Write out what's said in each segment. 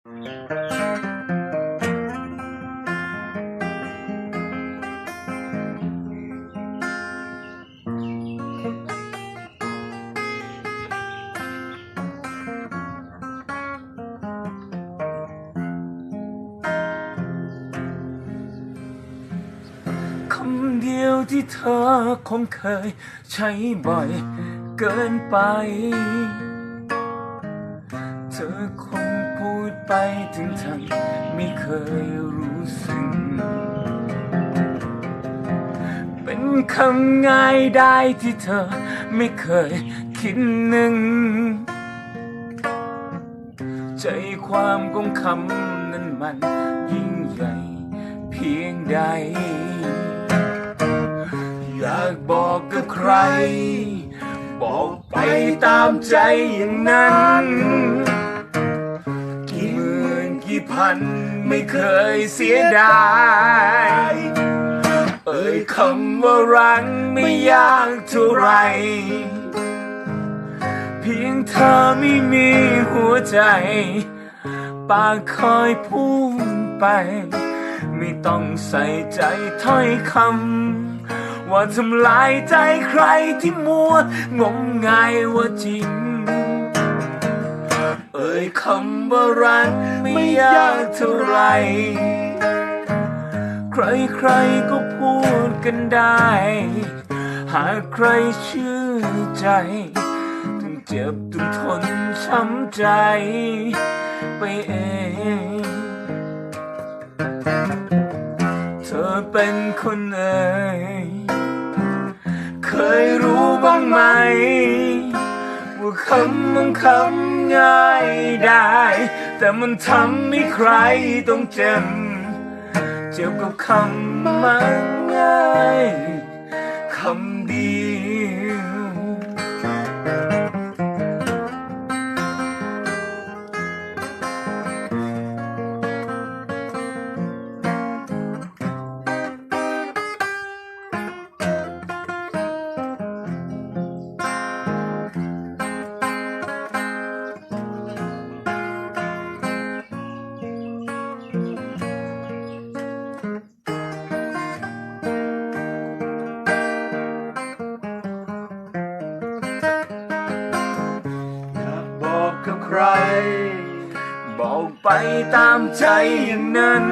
คำเดียวที่เธอคงเคยใช้บ่อยเกินไป เธอคง ดไปถึงทั้งไม่เคยรู้สึก เป็นคำง่ายได้ที่เธอไม่เคยคิดหนึ่ง ใจความของคำนั้นมันยิ่งใหญ่เพียงใด อยากบอกกับใคร บอกไปตามใจอย่างนั้น พันไม่เคยเสียดาย เอ่ยคำว่ารักไม่ยากเท่าไร เพียงเธอไม่มีหัวใจ ปากคอยพูดไป ไม่ต้องใส่ใจถ้อยคำ ว่าทำลายใจใครที่มัวงมงายว่าจริง เอ่ยคำว่ารักไม่ยากเท่าไร ใครๆก็พูดกันได้ หากใครเชื่อใจต้องเจ็บต้องทนช้ำใจไปเอง เธอเป็นคนเอ่ยเคยรู้บ้างไหม ว่าคำบางคำ ง่ายได้ แต่มันทำให้ใครต้องเจ็บเจ็บกับคำมันง่ายคำเดียว ใคร บอกไปตามใจอย่างนั้น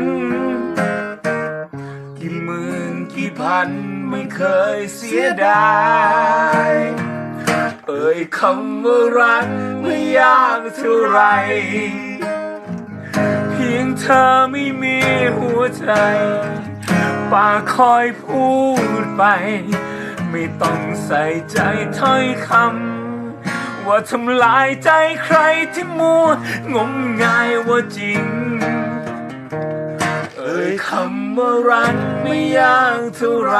กี่หมื่นกี่พันไม่เคยเสียดาย เอ่ยคำว่ารักไม่ยากเท่าไร เพียงเธอไม่มีหัวใจปากคอยพูดไป ไม่ต้องใส่ใจถ้อยคำ ว่าทำลายใจใครที่มัว งมงายว่าจริง เอ่ยคำว่ารักไม่ยากเท่าไหร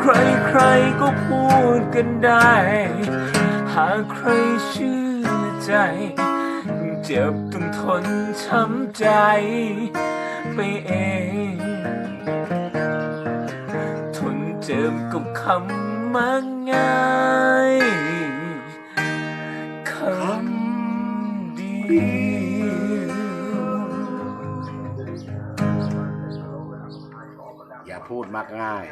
ใครๆก็พูดกันได้ หากใครเชื่อใจ เจ็บต้องทนช้ำใจไปเองทนเจ็บกับคำมันง่าย พูดมักง่าย